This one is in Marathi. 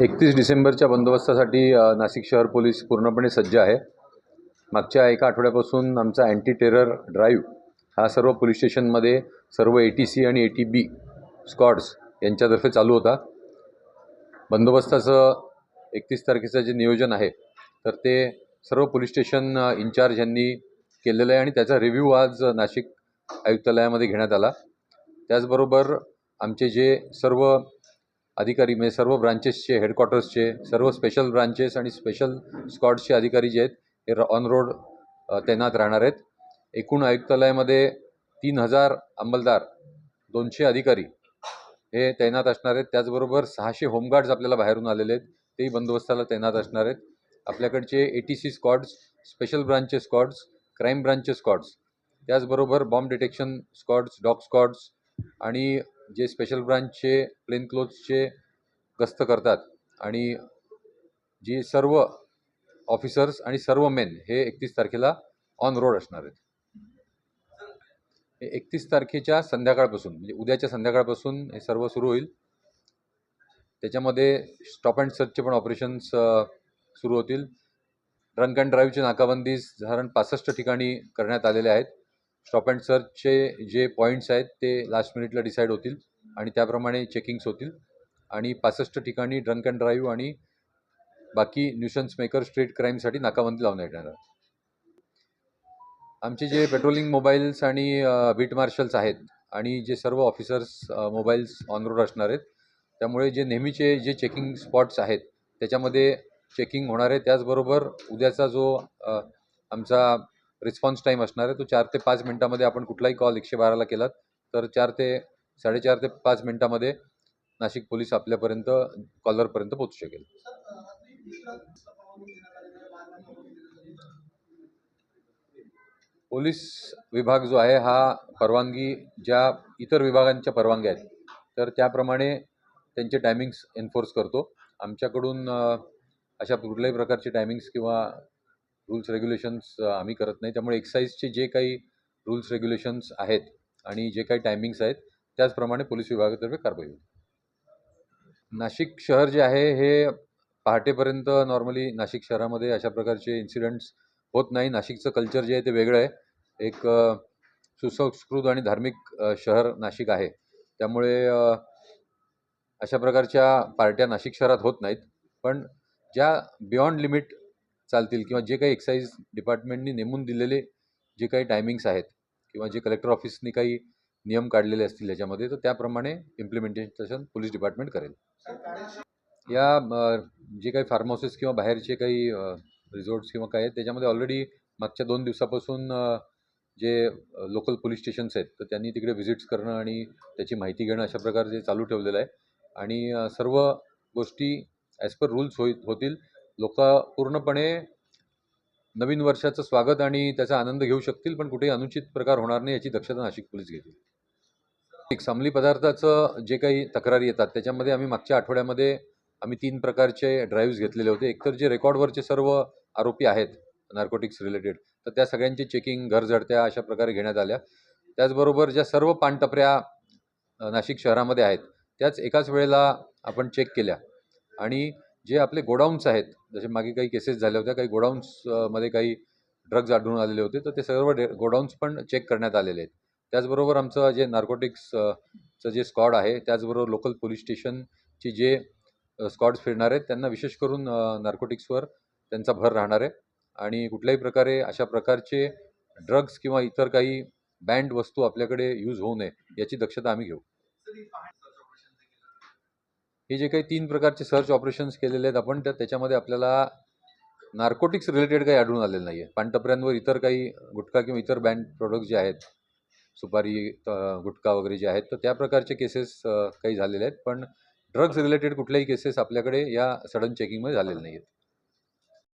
एकतीस डिसेंबरच्या बंदोबस्तासाठी नाशिक शहर पोलीस पूर्णपणे सज्ज आहे. मागच्या एका आठवड्यापासून आमचा अँटी टेरर ड्राईव्ह हा सर्व पोलीस स्टेशनमध्ये सर्व ए टी सी आणि ए टी बी स्कॉड्स यांच्यातर्फे चालू होता. बंदोबस्ताचं एकतीस तारखेचं जे नियोजन आहे तर ते सर्व पोलीस स्टेशन इन्चार्ज यांनी केलेलं आहे आणि त्याचा रिव्ह्यू आज नाशिक आयुक्तालयामध्ये घेण्यात आला. त्याचबरोबर आमचे जे सर्व अधिकारी म्हणजे सर्व ब्रांचेसचे हेडक्वार्टर्सचे सर्व स्पेशल ब्रांचेस आणि स्पेशल स्क्वॉड्सचे अधिकारी जे आहेत हे ऑन रोड तैनात राहणार आहेत. एकूण आयुक्तालयामध्ये तीन हजार अंमलदार दोनशे अधिकारी हे तैनात असणार आहेत. त्याचबरोबर सहाशे होमगार्ड्स आपल्याला बाहेरून आलेले आहेत. तेही बंदोबस्ताला तैनात असणार आहेत. आपल्याकडचे A T C squads special ब्रांचचे squads crime ब्रांचचे स्कॉड्स त्याचबरोबर bomb detection squads dog squads आणि जे स्पेशल ब्रांचचे प्लेन क्लोथ्सचे गस्त करतात आणि जी सर्व ऑफिसर्स आणि सर्व मेन हे एकतीस तारखेला ऑन रोड असणार आहेत. एकतीस तारखेच्या संध्याकाळपासून म्हणजे उद्याच्या संध्याकाळपासून हे सर्व सुरू होईल. त्याच्यामध्ये स्टॉप अँड सर्चचे पण ऑपरेशन्स सुरू होतील. ड्रंक अँड ड्राईव्हची नाकाबंदी साधारण पासष्ट ठिकाणी करण्यात आलेले आहेत. स्टॉप अँड सर्चचे जे पॉईंट्स आहेत ते लास्ट मिनिटला डिसाईड होतील आणि त्याप्रमाणे चेकिंग्स होतील. आणि पासष्ट ठिकाणी ड्रंक अँड ड्राईव्ह आणि बाकी न्यूशन्स मेकर स्ट्रीट क्राईमसाठी नाकाबंदी लावण्यात येणार आहे. आमचे जे पेट्रोलिंग मोबाईल्स आणि बीट मार्शल्स आहेत आणि जे सर्व ऑफिसर्स मोबाईल्स ऑन रोड असणार आहेत त्यामुळे जे नेहमीचे जे चेकिंग स्पॉट्स आहेत त्याच्यामध्ये चेकिंग होणार आहे. त्याचबरोबर उद्याचा जो आमचा रिस्पॉन्स टाईम असणार आहे तो चार ते पाच मिनटामध्ये आपण कुठलाही कॉल एकशे बाराला केलात तर चार ते साडेचार ते पाच मिनटामध्ये नाशिक पोलीस आपल्यापर्यंत कॉलरपर्यंत पोहोचू शकेल. पोलीस विभाग जो आहे हा परवानगी ज्या इतर विभागांच्या परवानग्या आहेत तर त्याप्रमाणे त्यांचे टायमिंग्स एन्फोर्स करतो. आमच्याकडून अशा कुठल्याही प्रकारचे टायमिंग्स किंवा रूल्स रेग्युलेशन्स आम्ही करत नाही. त्यामुळे एक्साईजचे जे काही रूल्स रेग्युलेशन्स आहेत आणि जे काही टायमिंग्स आहेत त्याचप्रमाणे पोलीस विभागातर्फे कारवाई होईल नाशिक शहर जे आहे हे पहाटेपर्यंत नॉर्मली नाशिक शहरामध्ये अशा प्रकारचे इन्सिडेंट्स होत नाही. नाशिकचं कल्चर जे आहे ते वेगळं आहे. एक सुसंस्कृत आणि धार्मिक शहर नाशिक आहे. त्यामुळे अशा प्रकारच्या पार्ट्या नाशिक शहरात होत नाहीत. पण ज्या बियॉन्ड लिमिट चालतील किंवा जे काही एक्साईज डिपार्टमेंटनी नेमून दिलेले जे काही टायमिंग्स आहेत किंवा जे कलेक्टर ऑफिसनी काही नियम काढलेले असतील याच्यामध्ये तर त्याप्रमाणे इम्प्लिमेंटेशन पोलीस डिपार्टमेंट करेल. या जे काही फार्म हाऊसेस किंवा बाहेरचे काही रिझॉर्ट्स किंवा काय आहेत त्याच्यामध्ये ऑलरेडी मागच्या दोन दिवसापासून जे लोकल पोलीस स्टेशन्स आहेत तर त्यांनी तिकडे व्हिजिट्स करणं आणि त्याची माहिती घेणं अशा प्रकारचे चालू ठेवलेलं आहे. आणि सर्व गोष्टी ॲज पर रूल्स होई होतील. लोक पूर्णपणे नवीन वर्षाचं स्वागत आणि त्याचा आनंद घेऊ शकतील पण कुठेही अनुचित प्रकार होणार नाही याची दक्षता नाशिक पोलीस घेतील. एक अंमली पदार्थाचं जे काही तक्रारी येतात त्याच्यामध्ये आम्ही मागच्या आठवड्यामध्ये आम्ही तीन प्रकारचे ड्राईव्ज घेतलेले होते. एकतर जे रेकॉर्डवरचे सर्व आरोपी आहेत नार्कोटिक्स रिलेटेड तर त्या सगळ्यांची चेकिंग घर झडत्या अशा प्रकारे घेण्यात आल्या. त्याचबरोबर ज्या सर्व पानटपऱ्या नाशिक शहरामध्ये आहेत त्याच एकाच वेळेला आपण चेक केल्या. आणि जे आपले गोडाऊन्स आहेत जसे मागे काही केसेस झाल्या होत्या काही गोडाऊन्समध्ये काही ड्रग्ज आढळून आलेले होते तर ते सर्व डे गोडाऊन्स पण चेक करण्यात आलेले आहेत. त्याचबरोबर आमचं जे नार्कोटिक्सचं जे स्कॉड आहे त्याचबरोबर लोकल पोलीस स्टेशनची जे स्कॉट्स फिरणार आहेत. त्यांना विशेष करून नार्कोटिक्सवर त्यांचा भर राहणार आहे. आणि कुठल्याही प्रकारे अशा प्रकारचे ड्रग्स किंवा इतर काही बँड वस्तू आपल्याकडे यूज होऊ नये याची दक्षता आम्ही घेऊ. हे जे काही तीन प्रकारचे सर्च ऑपरेशन्स केलेले आहेत आपण त्या त्याच्यामध्ये आपल्याला नार्कोटिक्स रिलेटेड काही आढळून आलेलं नाही आहे पानटपऱ्यांवर इतर काही गुटखा किंवा इतर बँड प्रोडक्ट जे आहेत सुपारी गुटखा वगैरे जे आहेत तर त्या प्रकारचे केसेस काही झालेले आहेत. पण ड्रग्ज रिलेटेड कुठल्याही केसेस आपल्याकडे या सडन चेकिंगमध्ये झालेले नाही आहेत